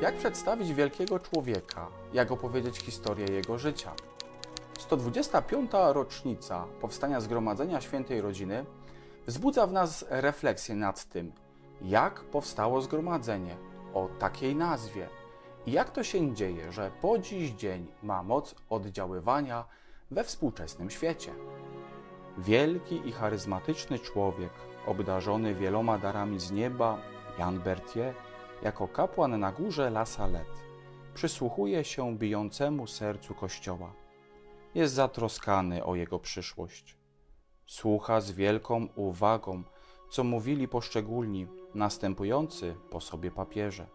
Jak przedstawić wielkiego człowieka? Jak opowiedzieć historię jego życia? 125. rocznica powstania Zgromadzenia Świętej Rodziny wzbudza w nas refleksję nad tym, jak powstało zgromadzenie o takiej nazwie i jak to się dzieje, że po dziś dzień ma moc oddziaływania we współczesnym świecie. Wielki i charyzmatyczny człowiek, obdarzony wieloma darami z nieba, Jan Berthier, jako kapłan na górze La Salette, przysłuchuje się bijącemu sercu Kościoła. Jest zatroskany o jego przyszłość. Słucha z wielką uwagą, co mówili poszczególni następujący po sobie papieże.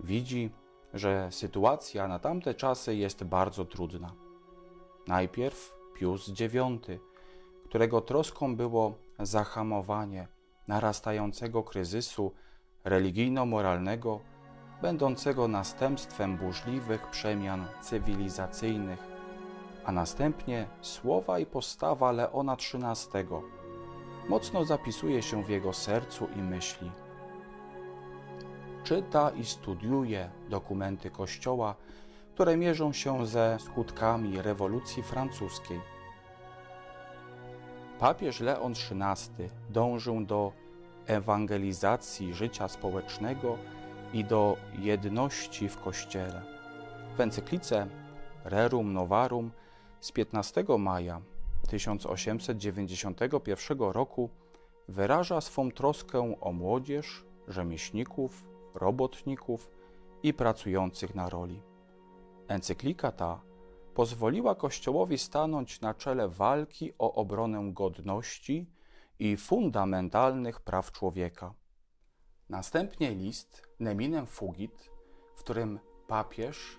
Widzi, że sytuacja na tamte czasy jest bardzo trudna. Najpierw Pius IX, którego troską było zahamowanie narastającego kryzysu religijno-moralnego, będącego następstwem burzliwych przemian cywilizacyjnych, a następnie słowa i postawa Leona XIII mocno zapisuje się w jego sercu i myśli. Czyta i studiuje dokumenty Kościoła, które mierzą się ze skutkami rewolucji francuskiej. Papież Leon XIII dążył do ewangelizacji życia społecznego i do jedności w Kościele. W encyklice Rerum Novarum z 15 maja 1891 roku wyraża swą troskę o młodzież, rzemieślników, robotników i pracujących na roli. Encyklika ta pozwoliła Kościołowi stanąć na czele walki o obronę godności i fundamentalnych praw człowieka. Następnie list Neminem Fugit, w którym papież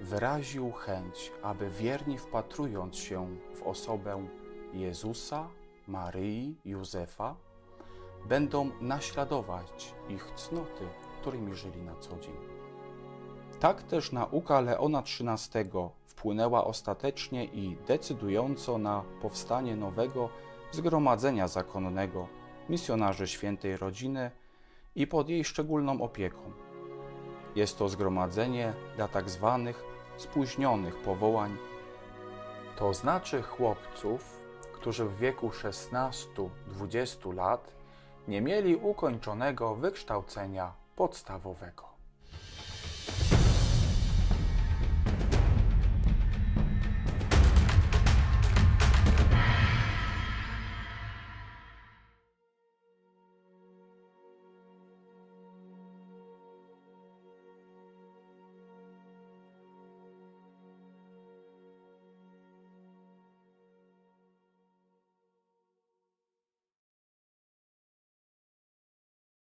wyraził chęć, aby wierni wpatrując się w osobę Jezusa, Maryi, Józefa, będą naśladować ich cnoty, którymi żyli na co dzień. Tak też nauka Leona XIII wpłynęła ostatecznie i decydująco na powstanie nowego zgromadzenia zakonnego misjonarzy świętej rodziny i pod jej szczególną opieką. Jest to zgromadzenie dla tak zwanych spóźnionych powołań, to znaczy chłopców, którzy w wieku 16-20 lat nie mieli ukończonego wykształcenia podstawowego.